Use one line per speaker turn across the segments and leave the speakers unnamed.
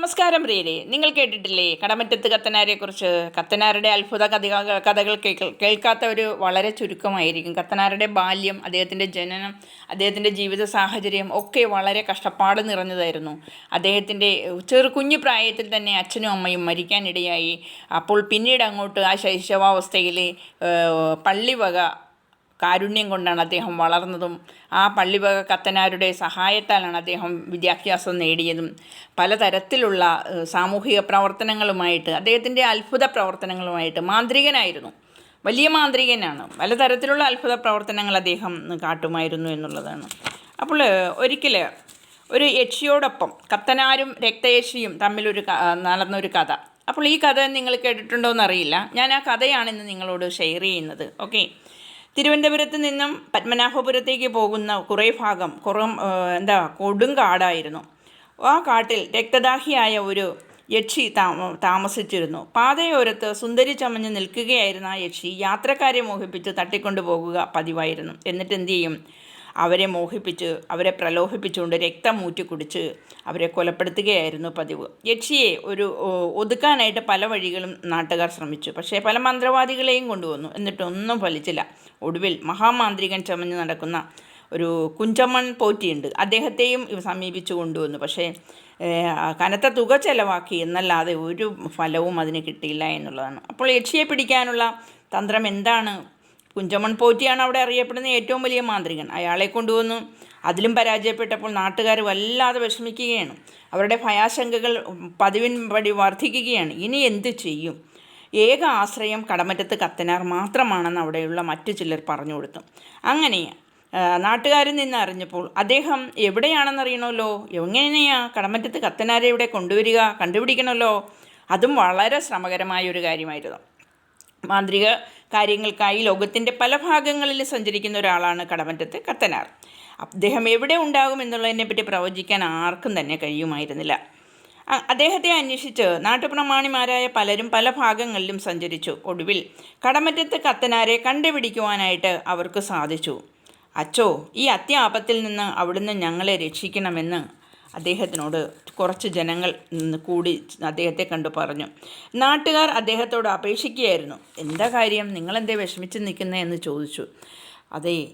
നമസ്കാരം പ്രിയരെ. നിങ്ങൾ കേട്ടിട്ടില്ലേ കടമറ്റത്ത് കത്തനാരെക്കുറിച്ച്? കത്തനാരുടെ അത്ഭുത കഥകൾ കഥകൾ കേൾക്കാത്തവർ വളരെ ചുരുക്കമായിരിക്കും. കത്തനാരുടെ ബാല്യം അദ്ദേഹത്തിന്റെ ജനനം അദ്ദേഹത്തിന്റെ ജീവിത സാഹചര്യം ഒക്കെ വളരെ കഷ്ടപ്പാട് നിറഞ്ഞതായിരുന്നു. അദ്ദേഹത്തിന്റെ ചെറു കുഞ്ഞു പ്രായത്തിൽ തന്നെ അച്ഛനും അമ്മയും മരിക്കാനിടയായി. അപ്പോൾ പിന്നീട് അങ്ങോട്ട് ആ ശൈശവാവസ്ഥയിൽ പള്ളിവക കാരുണ്യം കൊണ്ടാണ് അദ്ദേഹം വളർന്നതും ആ പള്ളിവക കത്തനാരുടെ സഹായത്താലാണ് അദ്ദേഹം വിദ്യാഭ്യാസം നേടിയതും. പലതരത്തിലുള്ള സാമൂഹിക പ്രവർത്തനങ്ങളുമായിട്ട് അദ്ദേഹത്തിന്റെ അത്ഭുത പ്രവർത്തനങ്ങളുമായിട്ട് മാന്ത്രികനായിരുന്നു. വലിയ മാന്ത്രികനാണ്. പലതരത്തിലുള്ള അത്ഭുത പ്രവർത്തനങ്ങൾ അദ്ദേഹം കാട്ടുമായിരുന്നു എന്നുള്ളതാണ്. അപ്പോൾ ഒരിക്കൽ ഒരു യക്ഷിയോടൊപ്പം കത്തനാരും രക്തയക്ഷിയും തമ്മിലൊരു നടന്നൊരു കഥ. അപ്പോൾ ഈ കഥ നിങ്ങൾ കേട്ടിട്ടുണ്ടോ എന്നറിയില്ല ഞാൻ ആ കഥയാണ് ഇന്ന് നിങ്ങളോട് ഷെയർ ചെയ്യുന്നത്. ഓക്കെ? തിരുവനന്തപുരത്ത് നിന്നും പത്മനാഭപുരത്തേക്ക് പോകുന്ന കുറേ ഭാഗം കുറം എന്താ കൊടുങ്കാടായിരുന്നു ആ കാട്ടിൽ രക്തദാഹിയായ ഒരു യക്ഷി താമ താമസിച്ചിരുന്നു. പാതയോരത്ത് സുന്ദരി ചമഞ്ഞ് നിൽക്കുകയായിരുന്ന ആ യക്ഷി യാത്രക്കാരെ മോഹിപ്പിച്ച് തട്ടിക്കൊണ്ടു പോകുക പതിവായിരുന്നു. എന്നിട്ട് എന്തു ചെയ്യും? അവരെ മോഹിപ്പിച്ച് അവരെ പ്രലോഭിപ്പിച്ചുകൊണ്ട് രക്തം ഊറ്റി കുടിച്ച് അവരെ കൊലപ്പെടുത്തുകയായിരുന്നു പതിവ്. യക്ഷിയെ ഒരു ഒതുക്കാനായിട്ട് പല വഴികളും നാട്ടുകാർ ശ്രമിച്ചു. പക്ഷേ പല മന്ത്രവാദികളെയും കൊണ്ടുവന്നു. എന്നിട്ടൊന്നും ഫലിച്ചില്ല. ഒടുവിൽ മഹാമാന്ത്രികൻ ചമഞ്ഞ് നടക്കുന്ന ഒരു കുഞ്ചമ്മൺ പോറ്റിയുണ്ട്. അദ്ദേഹത്തെയും സമീപിച്ചു കൊണ്ടുവന്നു. പക്ഷേ കനത്ത തുക ചെലവാക്കി എന്നല്ലാതെ ഒരു ഫലവും അതിന് കിട്ടിയില്ല എന്നുള്ളതാണ്. അപ്പോൾ യക്ഷിയെ പിടിക്കാനുള്ള തന്ത്രം എന്താണ്? കുഞ്ചമ്മൺ പോറ്റിയാണ് അവിടെ അറിയപ്പെടുന്ന ഏറ്റവും വലിയ മാന്ത്രികൻ. അയാളെ കൊണ്ടുവന്നു. അതിലും പരാജയപ്പെട്ടപ്പോൾ നാട്ടുകാർ വല്ലാതെ വിഷമിക്കുകയാണ്. അവരുടെ ഭയാശങ്കകൾ പതിവിൻ പടി വർദ്ധിക്കുകയാണ് ഇനി എന്ത് ചെയ്യും? ഏക ആശ്രയം കടമറ്റത്ത് കത്തനാർ മാത്രമാണെന്ന് അവിടെയുള്ള മറ്റു ചിലർ പറഞ്ഞു കൊടുത്തു. അങ്ങനെ നാട്ടുകാരിൽ നിന്ന് അറിഞ്ഞപ്പോൾ അദ്ദേഹം എവിടെയാണെന്നറിയണമല്ലോ? എങ്ങനെയാ കടമറ്റത്ത് കത്തനാരെ ഇവിടെ കൊണ്ടുവരിക കണ്ടുപിടിക്കണമല്ലോ? അതും വളരെ ശ്രമകരമായ ഒരു കാര്യമായിരുന്നു. മാന്ത്രിക കാര്യങ്ങൾക്കായി ലോകത്തിന്റെ പല ഭാഗങ്ങളിൽ സഞ്ചരിക്കുന്ന ഒരാളാണ് കടമറ്റത്ത് കത്തനാർ. അദ്ദേഹം എവിടെ ഉണ്ടാകും എന്നുള്ളതിനെപ്പറ്റി പ്രവചിക്കാൻ ആർക്കും തന്നെ കഴിയുമായിരുന്നില്ല. അദ്ദേഹത്തെ അന്വേഷിച്ച് നാട്ടുപ്രമാണിമാരായ പലരും പല ഭാഗങ്ങളിലും സഞ്ചരിച്ചു ഒടുവിൽ കടമറ്റത്ത് കത്തനാരെ കണ്ടുപിടിക്കുവാനായിട്ട് അവർക്ക് സാധിച്ചു. അച്ചോ ഈ അത്യാപത്തിൽ നിന്ന് അവിടുന്ന് ഞങ്ങളെ രക്ഷിക്കണമെന്ന് അദ്ദേഹത്തിനോട് കുറച്ച് ജനങ്ങൾ കൂടി അദ്ദേഹത്തെ കണ്ടു പറഞ്ഞു. നാട്ടുകാർ അദ്ദേഹത്തോട് അപേക്ഷിക്കുകയായിരുന്നു. എന്താ കാര്യം? നിങ്ങളെന്തേ വിഷമിച്ച് നിൽക്കുന്നതെന്ന് ചോദിച്ചു. അതെ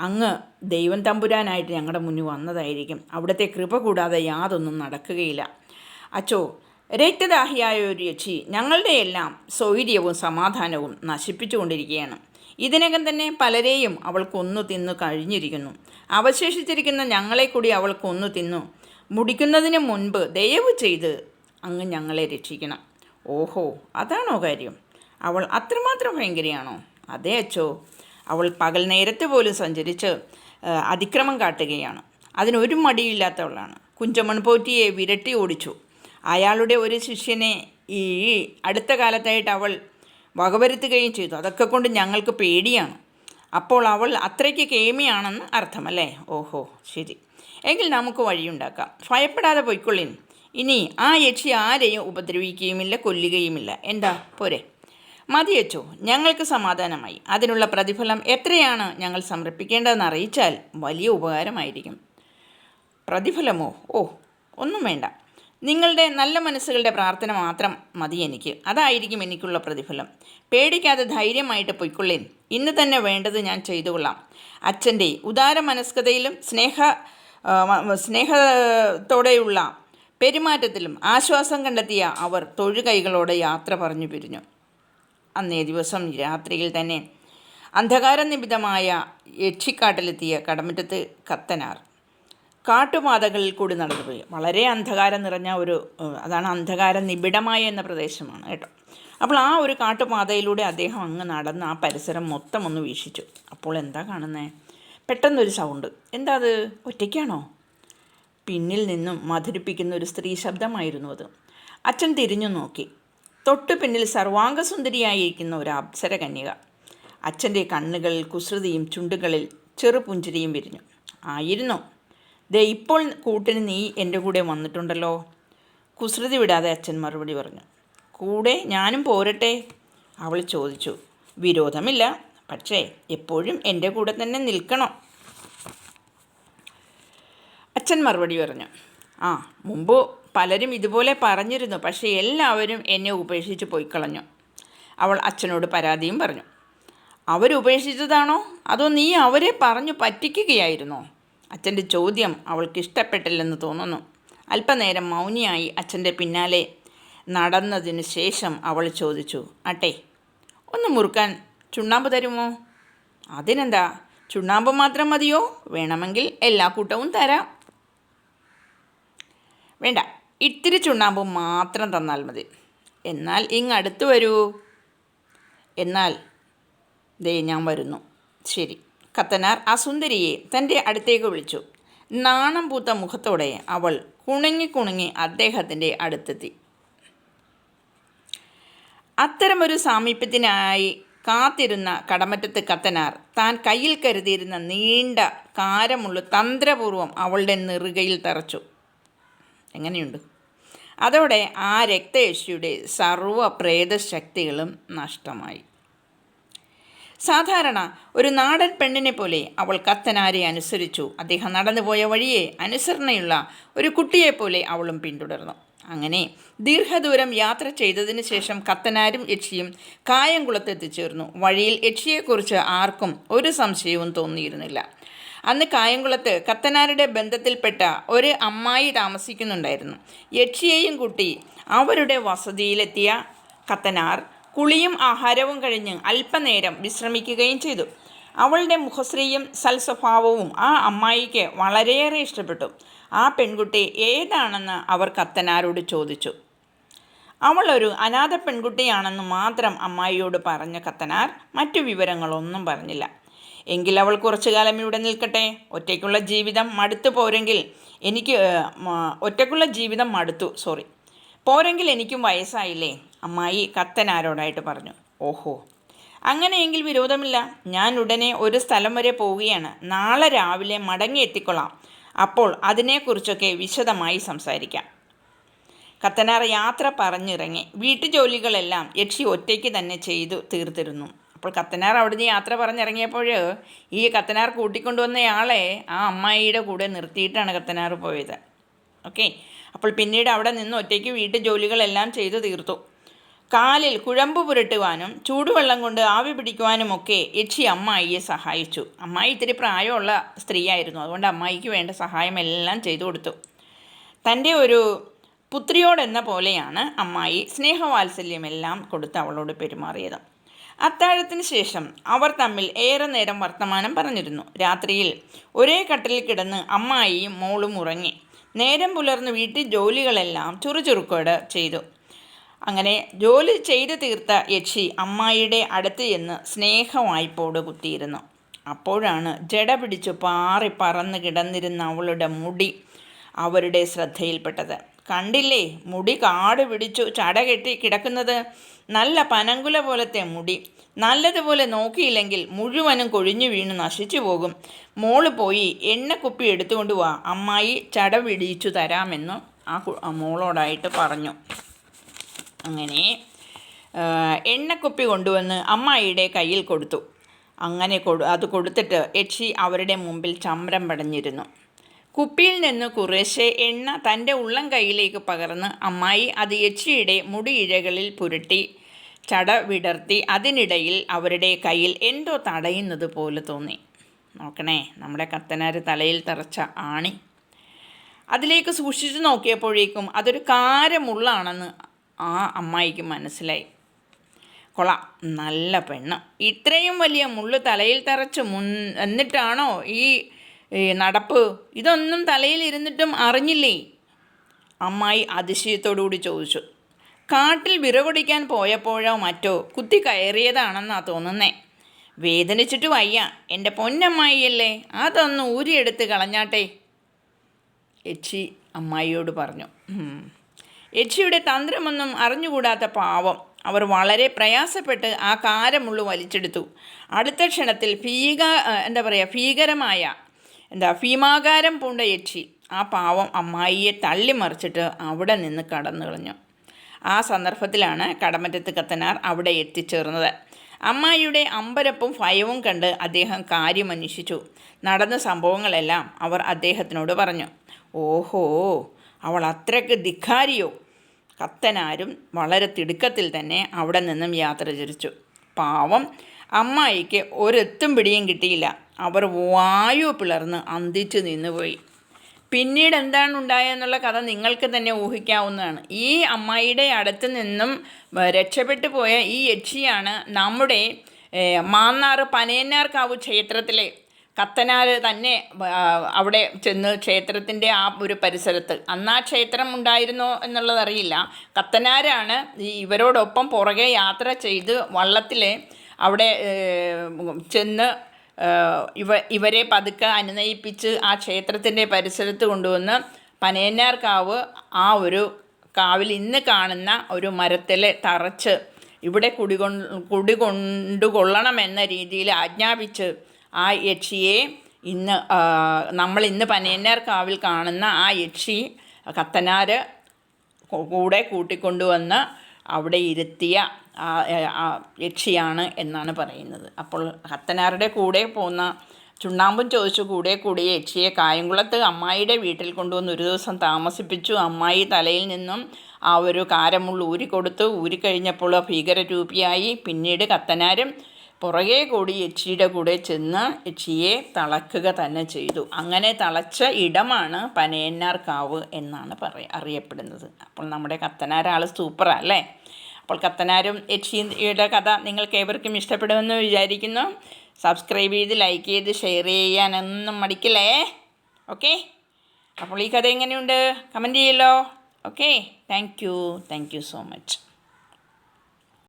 അങ്ങ് ദൈവം തമ്പുരാനായിട്ട് ഞങ്ങളുടെ മുന്നിൽ വന്നതായിരിക്കും. അവിടുത്തെ കൃപ കൂടാതെ യാതൊന്നും നടക്കുകയില്ല. അച്ചോ രക്തദാഹിയായ ഒരു യക്ഷി ഞങ്ങളുടെ എല്ലാം സമാധാനവും നശിപ്പിച്ചുകൊണ്ടിരിക്കുകയാണ്. ഇതിനകം തന്നെ പലരെയും അവൾ കൊന്നു തിന്നു കഴിഞ്ഞിരിക്കുന്നു. അവശേഷിച്ചിരിക്കുന്ന ഞങ്ങളെ കൂടി അവൾ കൊന്നു തിന്നു. മുടിക്കുന്നതിന് മുൻപ് ദയവ് ചെയ്ത് അങ്ങ് ഞങ്ങളെ രക്ഷിക്കണം. ഓഹോ അതാണോ കാര്യം? അവൾ അത്രമാത്രം ഭയങ്കരയാണോ? അതേ അച്ചോ അവൾ പകൽ നേരത്തെ പോലും സഞ്ചരിച്ച് അതിക്രമം കാട്ടുകയാണ്. അതിനൊരു മടിയില്ലാത്തവളാണ്. കുഞ്ചമൺ പോറ്റിയെ വിരട്ടി ഓടിച്ചു. അയാളുടെ ഒരു ശിഷ്യനെ ഈ അടുത്ത കാലത്തായിട്ട് അവൾ വകവരുത്തുകയും ചെയ്തു. അതൊക്കെ കൊണ്ട് ഞങ്ങൾക്ക് പേടിയാണ്. അപ്പോൾ അവൾ അത്രയ്ക്ക് കേമിയാണെന്ന് അർത്ഥമല്ലേ? ഓഹോ ശരി. എങ്കിൽ നമുക്ക് വഴിയുണ്ടാക്കാം. ഭയപ്പെടാതെ പൊയ്ക്കൊള്ളിൻ. ഇനി ആ യക്ഷി ആരെയും ഉപദ്രവിക്കുകയുമില്ല കൊല്ലുകയുമില്ല. എന്താ? പോരെ. മതിയച്ചോ ഞങ്ങൾക്ക് സമാധാനമായി. അതിനുള്ള പ്രതിഫലം എത്രയാണ് ഞങ്ങൾ സമർപ്പിക്കേണ്ടതെന്ന് അറിയിച്ചാൽ വലിയ ഉപകാരമായിരിക്കും. പ്രതിഫലമോ? ഓ ഒന്നും വേണ്ട. നിങ്ങളുടെ നല്ല മനസ്സുകളുടെ പ്രാർത്ഥന മാത്രം മതി എനിക്ക്. അതായിരിക്കും എനിക്കുള്ള പ്രതിഫലം. പേടിക്കാതെ ധൈര്യമായിട്ട് പൊയ്ക്കൊള്ളേൻ. ഇന്ന് തന്നെ വേണ്ടത് ഞാൻ ചെയ്തുകൊള്ളാം. അച്ഛന്റെ ഉദാര മനസ്കതയിലും സ്നേഹ സ്നേഹത്തോടെയുള്ള പെരുമാറ്റത്തിലും ആശ്വാസം കണ്ടെത്തിയ അവർ തൊഴുകൈകളോടെ യാത്ര പറഞ്ഞു പിരിഞ്ഞു. അന്നേ ദിവസം രാത്രിയിൽ തന്നെ അന്ധകാര നിബിധമായ യക്ഷിക്കാട്ടിലെത്തിയ കടമറ്റത്ത് കത്തനാർ. കാട്ടുപാതകളിൽ കൂടി നടന്നുപോയി വളരെ അന്ധകാരം നിറഞ്ഞ ഒരു അതാണ് അന്ധകാരം നിബിഡമായ എന്ന പ്രദേശമാണ് കേട്ടോ. അപ്പോൾ ആ ഒരു കാട്ടുപാതയിലൂടെ അദ്ദേഹം അങ്ങ് നടന്ന് ആ പരിസരം മൊത്തം ഒന്ന് വീക്ഷിച്ചു. അപ്പോൾ എന്താ കാണുന്നത് പെട്ടെന്നൊരു സൗണ്ട് എന്താ അത്? ഒറ്റയ്ക്കാണോ? പിന്നിൽ നിന്നും മധുരിപ്പിക്കുന്ന ഒരു സ്ത്രീ ശബ്ദമായിരുന്നു അത്. അച്ഛൻ തിരിഞ്ഞു നോക്കി. തൊട്ടു പിന്നിൽ സർവാംഗസുന്ദരിയായിരിക്കുന്ന ഒരു അപ്സര കന്യക അച്ഛന്റെ കണ്ണുകളിൽ കുസൃതിയും ചുണ്ടുകളിൽ ചെറുപുഞ്ചിരിയും വിരിഞ്ഞു. ആയിരുന്നു. ദേ ഇപ്പോൾ കൂട്ടിന് നീ എന്റെ കൂടെ വന്നിട്ടുണ്ടല്ലോ. കുസൃതി വിടാതെ അച്ഛൻ മറുപടി പറഞ്ഞു. കൂടെ ഞാനും പോരട്ടെ? അവൾ ചോദിച്ചു. വിരോധമില്ല. പക്ഷേ എപ്പോഴും എന്റെ കൂടെ തന്നെ നിൽക്കണം. അച്ഛൻ മറുപടി പറഞ്ഞു. ആ മുമ്പ് പലരും ഇതുപോലെ പറഞ്ഞിരുന്നു. പക്ഷേ എല്ലാവരും എന്നെ ഉപേക്ഷിച്ച് പോയി കളഞ്ഞു. അവൾ അച്ഛനോട് പരാതിയും പറഞ്ഞു. അവരുപേക്ഷിച്ചതാണോ അതോ നീ അവരെ പറഞ്ഞു പറ്റിക്കുകയായിരുന്നോ? അച്ഛന്റെ ചോദ്യം അവൾക്ക് ഇഷ്ടപ്പെട്ടില്ലെന്ന് തോന്നുന്നു. അല്പനേരം മൗനിയായി അച്ഛന്റെ പിന്നാലെ നടന്നതിന് ശേഷം അവൾ ചോദിച്ചു അട്ടെ ഒന്ന് മുറുക്കാൻ ചുണ്ണാമ്പ് തരുമോ? അതിനെന്താ? ചുണ്ണാമ്പ് മാത്രം മതിയോ? വേണമെങ്കിൽ എല്ലാ കൂട്ടവും തരാം. വേണ്ട ഇത്തിരി ചുണ്ണാമ്പ് മാത്രം തന്നാൽ മതി. എന്നാൽ ഇങ്ങടുത്ത് വരൂ. എന്നാൽ? ദേ ഞാൻ വരുന്നു. ശരി. കത്തനാർ ആ സുന്ദരിയെ തന്റെ അടുത്തേക്ക് വിളിച്ചു. നാണം പൂത്ത മുഖത്തോടെ അവൾ കുണുങ്ങി കുണുങ്ങി അദ്ദേഹത്തിന്റെ അടുത്തെത്തി. അത്തരമൊരു സാമീപ്യത്തിനായി കാത്തിരുന്ന കടമറ്റത്ത് കത്തനാർ താൻ കയ്യിൽ കരുതിയിരുന്ന നീണ്ട കാരമുള്ള തന്ത്രപൂർവം അവളുടെ നെറുകയിൽ തറച്ചു. എങ്ങനെയുണ്ട്? അതോടെ ആ രക്തയശിയുടെ സർവ പ്രേതശക്തികളും നഷ്ടമായി. സാധാരണ ഒരു നാടൻ പെണ്ണിനെ പോലെ അവൾ കത്തനാരെ അനുസരിച്ചു. അദ്ദേഹം നടന്നുപോയ വഴിയെ അനുസരണയുള്ള ഒരു കുട്ടിയെപ്പോലെ അവളും പിന്തുടർന്നു. അങ്ങനെ ദീർഘദൂരം യാത്ര ചെയ്തതിന് ശേഷം കത്തനാരും യക്ഷിയും കായംകുളത്ത് എത്തിച്ചേർന്നു. വഴിയിൽ യക്ഷിയെക്കുറിച്ച് ആർക്കും ഒരു സംശയവും തോന്നിയിരുന്നില്ല. അന്ന് കായംകുളത്ത് കത്തനാരുടെ ബന്ധത്തിൽപ്പെട്ട ഒരു അമ്മായി താമസിക്കുന്നുണ്ടായിരുന്നു. യക്ഷിയെയും കൂട്ടി അവരുടെ വസതിയിലെത്തിയ കത്തനാർ കുളിയും ആഹാരവും കഴിഞ്ഞ് അല്പനേരം വിശ്രമിക്കുകയും ചെയ്തു. അവളുടെ മുഖശ്രീയും സൽസ്വഭാവവും ആ അമ്മായിക്ക് വളരെയേറെ ഇഷ്ടപ്പെട്ടു. ആ പെൺകുട്ടി ഏതാണെന്ന് അവർ കത്തനാരോട് ചോദിച്ചു. അവൾ ഒരു അനാഥ പെൺകുട്ടിയാണെന്ന് മാത്രം അമ്മായിയോട് പറഞ്ഞ കത്തനാർ മറ്റു വിവരങ്ങളൊന്നും പറഞ്ഞില്ല. എങ്കിൽ അവൾ കുറച്ചു കാലം ഇവിടെ നിൽക്കട്ടെ. ഒറ്റയ്ക്കുള്ള ജീവിതം മടുത്തു പോരെങ്കിൽ എനിക്ക് ഒറ്റയ്ക്കുള്ള ജീവിതം മടുത്തു. സോറി. പോരെങ്കിൽ എനിക്കും വയസ്സായില്ലേ? അമ്മായി കത്തനാരോടായിട്ട് പറഞ്ഞു. ഓഹോ. അങ്ങനെയെങ്കിൽ വിരോധമില്ല. ഞാൻ ഉടനെ ഒരു സ്ഥലം വരെ പോവുകയാണ്. നാളെ രാവിലെ മടങ്ങി എത്തിക്കൊള്ളാം. അപ്പോൾ അതിനെക്കുറിച്ചൊക്കെ വിശദമായി സംസാരിക്കാം. കത്തനാർ യാത്ര പറഞ്ഞിറങ്ങി. വീട്ടുജോലികളെല്ലാം യക്ഷി ഒറ്റയ്ക്ക് തന്നെ ചെയ്തു തീർത്തിരുന്നു. അപ്പോൾ കത്തനാർ അവിടുന്ന് യാത്ര പറഞ്ഞിറങ്ങിയപ്പോൾ ഈ കത്തനാർ കൂട്ടിക്കൊണ്ടുവന്നയാളെ ആ അമ്മായിയുടെ കൂടെ നിർത്തിയിട്ടാണ് കത്തനാർ പോയത്. ഓക്കെ. അപ്പോൾ പിന്നീട് അവിടെ നിന്ന് ഒറ്റയ്ക്ക് വീട്ടു ജോലികളെല്ലാം ചെയ്തു തീർത്തു. കാലിൽ കുഴമ്പ് പുരട്ടുവാനും ചൂടുവെള്ളം കൊണ്ട് ആവി പിടിക്കുവാനുമൊക്കെ യക്ഷി അമ്മായിയെ സഹായിച്ചു. അമ്മായി ഇത്തിരി പ്രായമുള്ള സ്ത്രീയായിരുന്നു. അതുകൊണ്ട് അമ്മായിക്ക് വേണ്ട സഹായമെല്ലാം ചെയ്തു കൊടുത്തു. തന്റെ ഒരു പുത്രിയോടെന്ന പോലെയാണ് അമ്മായി സ്നേഹവാത്സല്യമെല്ലാം കൊടുത്ത് അവളോട് പെരുമാറിയത്. അത്താഴത്തിന് ശേഷം അവർ തമ്മിൽ ഏറെ നേരം വർത്തമാനം പറഞ്ഞിരുന്നു. രാത്രിയിൽ ഒരേ കട്ടിലിൽ കിടന്ന് അമ്മായിയും മോളും ഉറങ്ങി. നേരം പുലർന്ന് വീട്ടിൽ ജോലികളെല്ലാം ചുറുചുറുക്കോട് ചെയ്തു. അങ്ങനെ ജോലി ചെയ്തു തീർത്ത യക്ഷി അമ്മായിയുടെ അടുത്ത് ചെന്ന് സ്നേഹവായ്പോട് കുത്തിയിരുന്നു. അപ്പോഴാണ് ജട പിടിച്ചു പാറി പറന്ന് കിടന്നിരുന്ന അവളുടെ മുടി അവരുടെ ശ്രദ്ധയിൽപ്പെട്ടത്. കണ്ടില്ലേ മുടി കാട് പിടിച്ചു ചട കെട്ടി കിടക്കുന്നത്? നല്ല പനങ്കുല പോലത്തെ മുടി. നല്ലതുപോലെ നോക്കിയില്ലെങ്കിൽ മുഴുവനും കൊഴിഞ്ഞു വീണ് നശിച്ചു പോകും. മോൾ പോയി എണ്ണക്കുപ്പി എടുത്തുകൊണ്ട് വാ. അമ്മായി ചട പിടിച്ചു തരാമെന്ന് ആ മോളോടായിട്ട് പറഞ്ഞു. അങ്ങനെ എണ്ണക്കുപ്പി കൊണ്ടുവന്ന് അമ്മായിയുടെ കയ്യിൽ കൊടുത്തു. അങ്ങനെ കൊടു അത് കൊടുത്തിട്ട് യക്ഷി അവരുടെ മുമ്പിൽ ചമ്രം പടഞ്ഞിരുന്നു. കുപ്പിയിൽ നിന്ന് കുറേശ്ശെ എണ്ണ തന്റെ ഉള്ളം കൈയിലേക്ക് പകർന്ന് അമ്മായി അത് യക്ഷിയുടെ മുടിയിഴകളിൽ പുരട്ടി ചട വിടർത്തി അതിനിടയിൽ അവരുടെ കയ്യിൽ എന്തോ തടയുന്നത് പോലെ തോന്നി. നോക്കണേ നമ്മുടെ കത്തനാര് തലയിൽ തറച്ച ആണി. അതിലേക്ക് സൂക്ഷിച്ചു നോക്കിയപ്പോഴേക്കും അതൊരു കാരമുള്ളാണെന്ന് ആ അമ്മായിക്ക് മനസ്സിലായി. കൊള നല്ല പെണ്ണ്. ഇത്രയും വലിയ മുള്ള് തലയിൽ തറച്ച് മുൻ എന്നിട്ടാണോ ഈ ഈ നടപ്പ്? ഇതൊന്നും തലയിൽ ഇരുന്നിട്ടും അറിഞ്ഞില്ലേ? അമ്മായി അതിശയത്തോടുകൂടി ചോദിച്ചു. കാട്ടിൽ വിറകൊടിക്കാൻ പോയപ്പോഴോ മറ്റോ കുത്തി കയറിയതാണെന്നാ തോന്നുന്നേ. വേദനിച്ചിട്ട് വയ്യ. എന്റെ പൊന്നമ്മായിയല്ലേ അതൊന്ന് ഊരിയെടുത്ത് കളഞ്ഞാട്ടെ. എച്ചി അമ്മായിയോട് പറഞ്ഞു. എച്ചിയുടെ തന്ത്രമൊന്നും അറിഞ്ഞുകൂടാത്ത പാവം. അവർ വളരെ പ്രയാസപ്പെട്ട് ആ കാരമുള്ളു വലിച്ചെടുത്തു. അടുത്ത ക്ഷണത്തിൽ ഭീക എന്താ പറയുക ഭീകരമായ എന്താ ഭീമാകാരം പൂണ്ട എച്ചി ആ പാവം അമ്മായിയെ തള്ളിമറിച്ചിട്ട് അവിടെ നിന്ന് കടന്നു കളഞ്ഞു. ആ സന്ദർഭത്തിലാണ് കടമറ്റത്ത് കത്തനാർ അവിടെ എത്തിച്ചേർന്നത്. അമ്മായിയുടെ അമ്പരപ്പും ഭയവും കണ്ട് അദ്ദേഹം കാര്യം അന്വേഷിച്ചു നടന്ന സംഭവങ്ങളെല്ലാം അവർ അദ്ദേഹത്തിനോട് പറഞ്ഞു. ഓഹോ അവൾ അത്രയ്ക്ക് ധിക്കാരിയോ? കത്തനാരും വളരെ തിടുക്കത്തിൽ തന്നെ അവിടെ നിന്നും യാത്ര തിരിച്ചു. പാവം അമ്മായിക്ക് ഒരെത്തും പിടിയും കിട്ടിയില്ല. അവർ വായു പിളർന്ന് അന്തിച്ചു നിന്നുപോയി. പിന്നീട് എന്താണ് ഉണ്ടായെന്നുള്ള കഥ നിങ്ങൾക്ക് തന്നെ ഊഹിക്കാവുന്നതാണ്. ഈ അമ്മായിയുടെ അടുത്ത് നിന്നും രക്ഷപ്പെട്ടു പോയ ഈ യക്ഷിയാണ് നമ്മുടെ മാന്നാർ പനയന്നാർക്കാവ് ക്ഷേത്രത്തിലെ കത്തനാർ തന്നെ അവിടെ ചെന്ന് ക്ഷേത്രത്തിന്റെ ആ ഒരു പരിസരത്ത്. അന്ന് ആ ക്ഷേത്രം ഉണ്ടായിരുന്നോ എന്നുള്ളതറിയില്ല. കത്തനാരാണ് ഇവരോടൊപ്പം പുറകെ യാത്ര ചെയ്ത് വള്ളത്തിലെ അവിടെ ചെന്ന് ഇവ ഇവരെ പതുക്കെ അനുനയിപ്പിച്ച് ആ ക്ഷേത്രത്തിന്റെ പരിസരത്ത് കൊണ്ടുവന്ന് പനയന്നാർക്കാവ് ആ ഒരു കാവിൽ ഇന്ന് കാണുന്ന ഒരു മരത്തിലെ തറച്ച് ഇവിടെ കുടികൊ കുടികൊണ്ടുകൊള്ളണമെന്ന രീതിയിൽ ആജ്ഞാപിച്ച് ആ യക്ഷിയെ ഇന്ന് നമ്മൾ ഇന്ന് പനയന്നാർ കാവിൽ കാണുന്ന ആ യക്ഷി കത്തനാർ കൂടെ കൂട്ടിക്കൊണ്ടുവന്ന് അവിടെ ഇരുത്തിയ യക്ഷിയാണ് എന്നാണ് പറയുന്നത്. അപ്പോൾ കത്തനാരുടെ കൂടെ പോകുന്ന ചുണ്ണാമ്പും ചോദിച്ചു കൂടെ കൂടി യക്ഷിയെ കായംകുളത്ത് അമ്മായിയുടെ വീട്ടിൽ കൊണ്ടുവന്ന് ഒരു ദിവസം താമസിപ്പിച്ചു. അമ്മായി തലയിൽ നിന്നും ആ ഒരു കാരമുള്ള ഊരിക്കൊടുത്തു ഊരിക്കഴിഞ്ഞപ്പോൾ ഭീകരരൂപിയായി പിന്നീട് കത്തനാരും പുറകെ കൂടി യക്ഷിയുടെ കൂടെ ചെന്ന് യക്ഷിയെ തളക്കുക തന്നെ ചെയ്തു. അങ്ങനെ തളച്ച ഇടമാണ് പനയന്നാർ കാവ് എന്നാണ് പറയ അറിയപ്പെടുന്നത്. അപ്പോൾ നമ്മുടെ കത്തനാരാൾ സൂപ്പറാ അല്ലേ? അപ്പോൾ കത്തനാരും യക്ഷിയുടെ കഥ നിങ്ങൾക്ക് ഏവർക്കും ഇഷ്ടപ്പെടുമെന്ന് വിചാരിക്കുന്നു. സബ്സ്ക്രൈബ് ചെയ്ത് ലൈക്ക് ചെയ്ത് ഷെയർ ചെയ്യാനൊന്നും മടിക്കില്ലേ? ഓക്കെ അപ്പോൾ ഈ കഥ എങ്ങനെയുണ്ട്? കമന്റ് ചെയ്യല്ലോ. Okay thank you thank you so much